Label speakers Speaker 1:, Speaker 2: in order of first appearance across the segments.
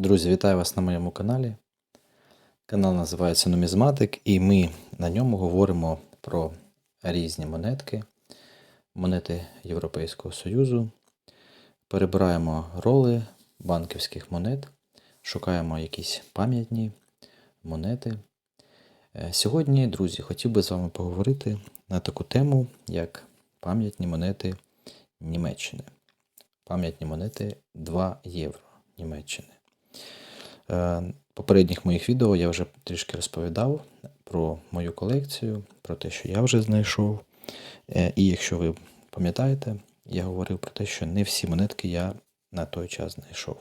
Speaker 1: Друзі, вітаю вас на моєму каналі. Канал називається Нумізматик, і ми на ньому говоримо про різні монетки, монети Європейського Союзу. Перебираємо роли банківських монет, шукаємо якісь пам'ятні монети. Е, Сьогодні, друзі, хотів би з вами поговорити на таку тему, як пам'ятні монети Німеччини. Пам'ятні монети 2 євро Німеччини. Е, попередніх моїх відео я вже трішки розповідав про мою колекцію, про те, що я вже знайшов. Е, І якщо ви пам'ятаєте, я говорив про те, що не всі монетки я на той час знайшов.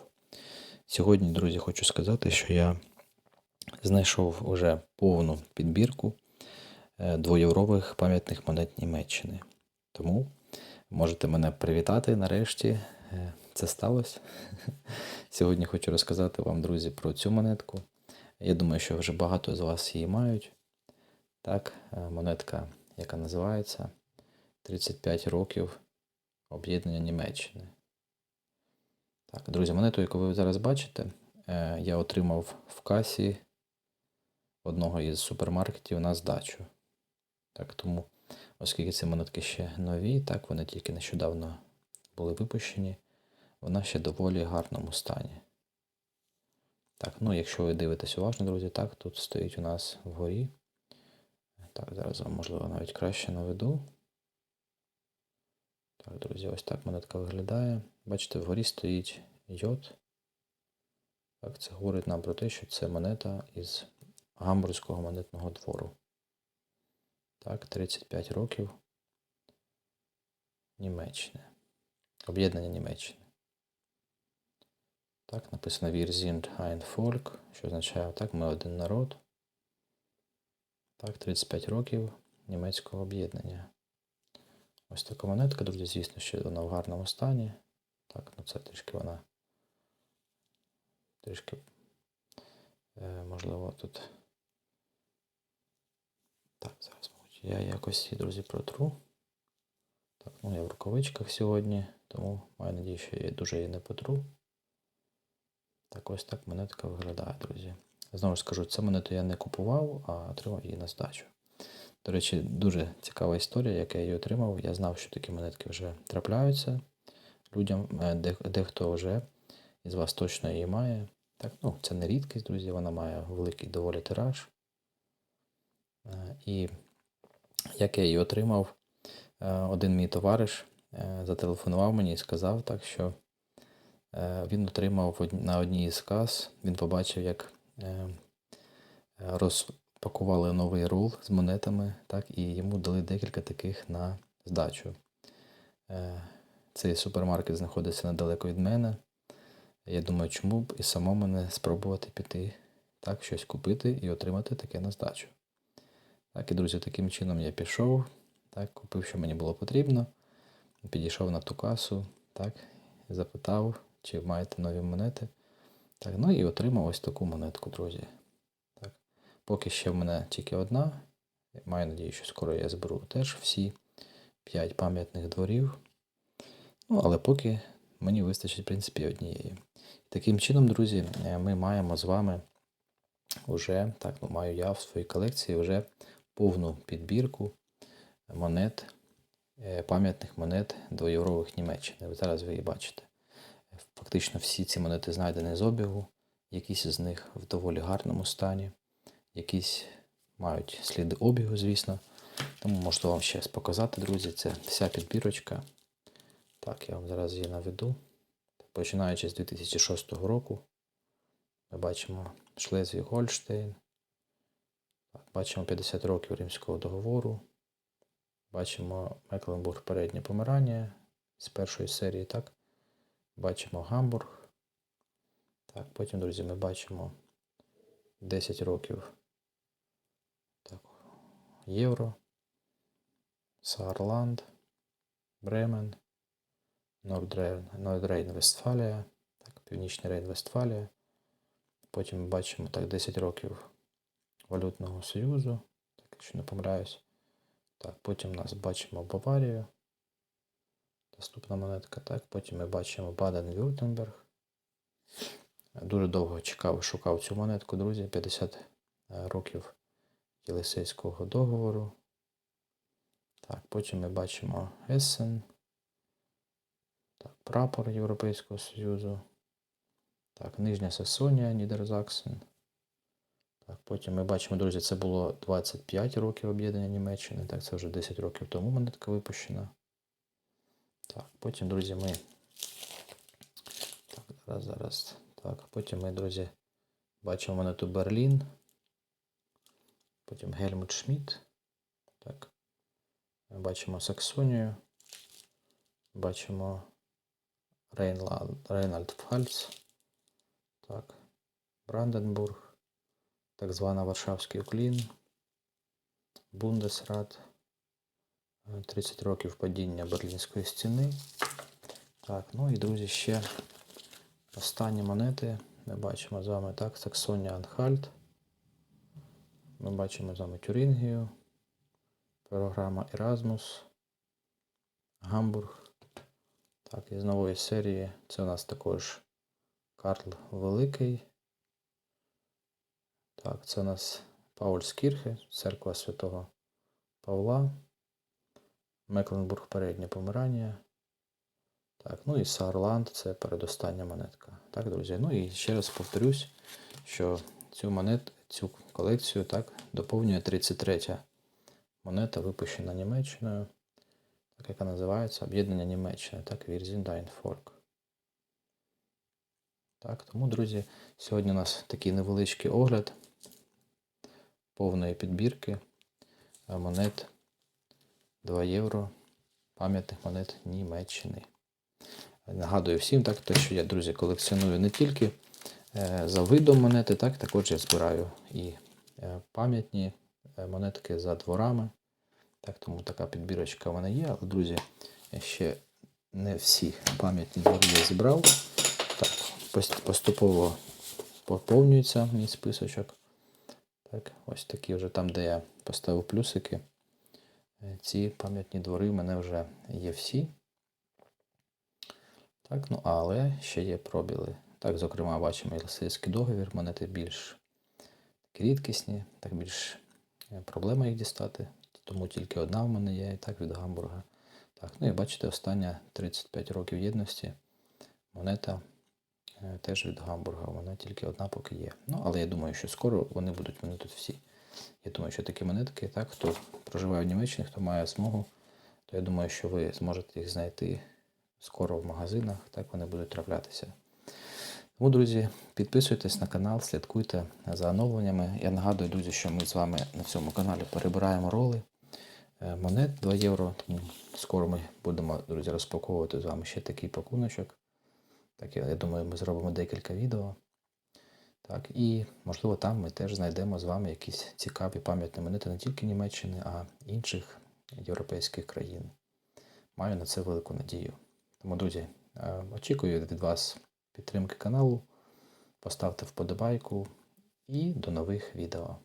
Speaker 1: Сьогодні, друзі, хочу сказати, що я знайшов уже повну підбірку е, двоєврових пам'ятних монет Німеччини. Тому можете мене привітати нарешті. Це сталося. Сьогодні хочу розказати вам, друзі, про цю монетку. Я думаю, що вже багато з вас її мають. Так, е, монетка, яка називається 35 років об'єднання Німеччини. Так, друзі, монету, яку ви зараз бачите, е, я отримав в касі одного із супермаркетів на здачу. Так, тому, оскільки ці монетки ще нові, так, вони тільки нещодавно були випущені, вона ще доволі гарному стані. Так, ну якщо ви дивитесь уважно, друзі, так, тут стоїть у нас вгорі. Так, зараз вам можливо навіть краще наведу. Так, друзі, ось так монетка виглядає. Бачите, вгорі стоїть йод. Так, це говорить нам про те, що це монета із Гамбурзького монетного двору. Так, 35 років. Німеччини. Об'єднання Німеччини. Так, написано Wir sind ein Volk, що означає так, ми один народ. Так, 35 років німецького об'єднання. Ось така монетка, друзі, звісно, що вона в гарному стані. Так, ну це трішки вона. Трішки, е, можливо, тут. Так, зараз, мабуть, я якось її, друзі, протру. Так, ну я в рукавичках сьогодні, тому маю надію, що я дуже її не потру. Так ось так монетка виглядає, друзі. Знову ж скажу, цю монету я не купував, а отримав її на здачу. До речі, дуже цікава історія, як я її отримав. Я знав, що такі монетки вже трапляються людям, е, де, дехто вже із вас точно її має. Так, ну, це не рідкість, друзі, вона має великий доволі тираж. Е, І як я її отримав, е, один мій товариш зателефонував мені і сказав так, що він отримав на одній із кас, він побачив, як е, е, розпакували новий рул з монетами, так, і йому дали декілька таких на здачу. Е, Цей супермаркет знаходиться недалеко від мене. Я думаю, чому б і самому не спробувати піти так, щось купити і отримати таке на здачу. Так, і друзі, таким чином я пішов, так, купив, що мені було потрібно, підійшов на ту касу, так, запитав, чи маєте нові монети. Так, ну і отримав ось таку монетку, друзі. Так. Поки ще в мене тільки одна. Маю надію, що скоро я зберу теж всі 5 пам'ятних дворів. Ну, але поки мені вистачить, в принципі, однієї. Таким чином, друзі, е, ми маємо з вами вже, так, ну, маю я в своїй колекції вже повну підбірку монет, е, пам'ятних монет двоєврових Німеччини. Зараз ви її бачите. Фактично всі ці монети знайдені з обігу, якісь з них в доволі гарному стані, якісь мають сліди обігу, звісно. Тому можу вам ще показати, друзі, це вся підбірочка. Так, я вам зараз її наведу. Починаючи з 2006 року, ми бачимо Шлезвіг Гольштейн, бачимо 50 років Римського договору, бачимо Мекленбург переднє помирання з першої серії, так. Бачимо Гамбург. Так, потім, друзі, ми бачимо 10 років так, Євро, Саарланд, Бремен, Нордрейн Вестфалія, так, Північний Рейн Вестфалія. Потім ми бачимо так 10 років Валютного Союзу, так, якщо не помиляюсь. Так, потім нас бачимо Баварію. Наступна монетка, так. Потім ми бачимо Баден-Вюртемберг. Дуже довго чекав, шукав цю монетку, друзі. 50 е, років Єлисейського договору. Так, потім ми бачимо Ессен. Так, прапор Європейського Союзу. Так, Нижня Саксонія, Нідерзаксен. Так, потім ми бачимо, друзі, це було 25 років об'єднання Німеччини. Так, це вже 10 років тому монетка випущена. Так, потім, друзі, ми. Так, зараз, зараз. Так, потім ми, друзі, бачимо монету Берлін. Потім Гельмут Шмідт. Так. Бачимо Саксонію. Бачимо. Рейнальд Пфальц. Так. Бранденбург. Так звана Варшавський уклін. Бундесрат. Е, 30 років падіння Берлінської стіни. Так, ну і друзі, ще останні монети. Ми бачимо з вами так, Саксонія Анхальт. Ми бачимо з вами Тюрингію. Програма Erasmus. Гамбург. Так, із нової серії це у нас також Карл Великий. Так, це у нас Паульскірхе, церква святого Павла. Мекленбург переднє Помирання. Так, ну і Саарланд це передостання монетка. Так, друзі. Ну і ще раз повторюсь, що цю монет, цю колекцію так, доповнює 33 монета, випущена Німеччиною, так яка називається Об'єднання Німеччини, так, Вірзіндайнфорк. Так, тому, друзі, сьогодні у нас такий невеличкий огляд повної підбірки е, монет 2 євро пам'ятних монет Німеччини. Нагадую всім, так, те, що я, друзі, колекціоную не тільки е, за видом монети, так, також я збираю і е, пам'ятні е, монетки за дворами. Так, тому така підбірочка в мене є. Але, друзі, ще не всі пам'ятні двори я зібрав. Так, поступово поповнюється мій списочок. Так, ось такі вже там, де я поставив плюсики. Е, Ці пам'ятні двори в мене вже є всі. Так, ну але ще є пробіли. Так, зокрема, бачимо Єлисейський договір, монети більш рідкісні, так більш е, проблема їх дістати. Тому тільки одна в мене є, і так від Гамбурга. Так, ну і бачите, остання 35 років єдності. Монета е, теж від Гамбурга. Вона тільки одна поки є. Ну, але я думаю, що скоро вони будуть вони тут всі. Я думаю, що такі монетки, так, хто проживає в Німеччині, хто має змогу, то я думаю, що ви зможете їх знайти скоро в магазинах, так вони будуть траплятися. Тому, друзі, підписуйтесь на канал, слідкуйте за оновленнями. Я нагадую, друзі, що ми з вами на цьому каналі перебираємо роли е, монет 2 євро. Тому скоро ми будемо, друзі, розпаковувати з вами ще такий пакуночок. Так, я думаю, ми зробимо декілька відео. Так, і, можливо, там ми теж знайдемо з вами якісь цікаві пам'ятні монети не тільки Німеччини, а інших європейських країн. Маю на це велику надію. Тому, друзі, е, очікую від вас підтримки каналу. Поставте вподобайку і до нових відео.